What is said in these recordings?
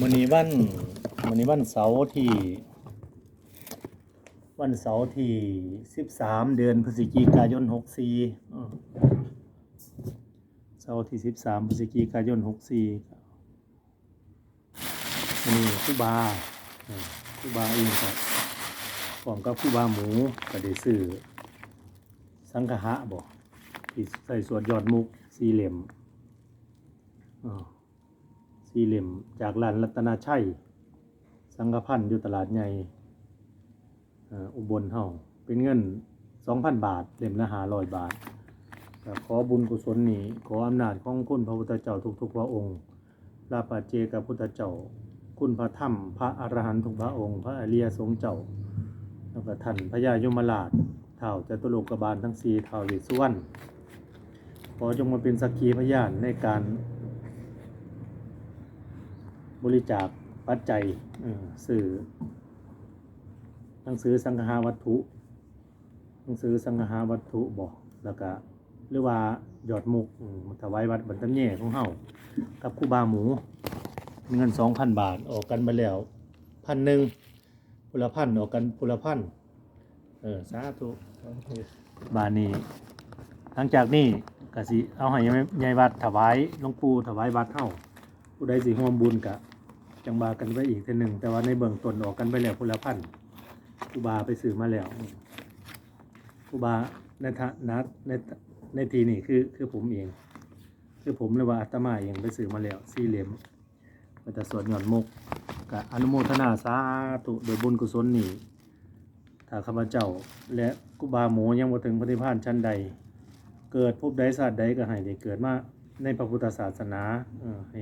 มื้อนี้วันมื้อนี้วันเสาร์ที่ วันเสาร์ที่13เดือนพฤศจิกายน64อ้อเสาร์ที่13พฤศจิกายน64อันนี้ครูบาคูบาเองก็พร้อมกับครูบาหมูก็ได้ซื้อสังฆะบ่ที่ใส่สวดยอดมุกสี่เหลี่ยมอ้อ สี่เหลี่ยมจากร้านรัตนาชัย สังฆพันธ์อยู่ตลาดใหญ่อุบลเฮาเป็นเงิน 2,000 บาทเหลี่ยมละ500บาทขอบุญกุศลนี้ ขออำนาจของคุณพระพุทธเจ้าทุกๆพระองค์ลาปาเจกับพุทธเจ้า คุณพระธรรม พระอรหันต์ทุกพระองค์ พระอริยสงฆ์เจ้าแล้วก็ท่านพญายมราชเท่าจตุโลกบาลทั้งสี่เท่าเวสสุวรรณขอจงมาเป็นสักขีพยานในการ บริจาคปัจจัยเอ่อสื่อหนังสือสังฆาวัตถุหนังสือสังฆาวัตถุบอกแล้วก็หรือว่ายอดมุกอืมถวายวัดบรรทำแย่ของเฮากับครูบาหมูเงินสองพันบาทออกกันไปแล้วพันหนึ่งพุละพันออกกันพุละพันเออสาธุบาทนี้หลังจากนี้ก็สิเอาให้ยายวัดถวายหลวงปู่ถวายวัดเฮา ผู้ใดสิร่วมบุญกะ จังบากันไปอีกเทีหนึ่ง แต่ว่าในเบื้องต้นออกกันไปแล้วพุนละพันครูบาไปสื่อมาแล้วครูบาในฐานะในในทีนี่คือคือผมเอง คือผมเลยว่าอาตมาเองไปสื่อมาแล้วสี่เหลี่ยมมันจะสวดหย่อนมุกกะอนุโมทนาสาธุโดยบุญกุศลนี้ถ้าข้าพเจ้า และครูบาหมูยังมาถึงปฏิภาณชั้นใด เกิดพบใดศาสตร์ใดก็ให้ได้เกิดมาในพระพุทธศาสนาเอ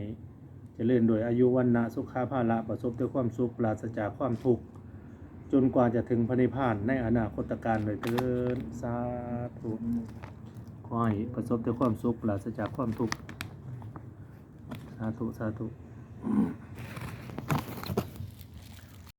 จะเจริญโดยอายุวันนะสุขาภาละประสบด้วยความสุขปราศจากความทุกข์จนกว่าจะถึงพระนิพพานในอนาคตการโดยเทินสาธุขอให้ประสบด้วยความสุขปราศจากความทุกข์ สาธุ สาธุ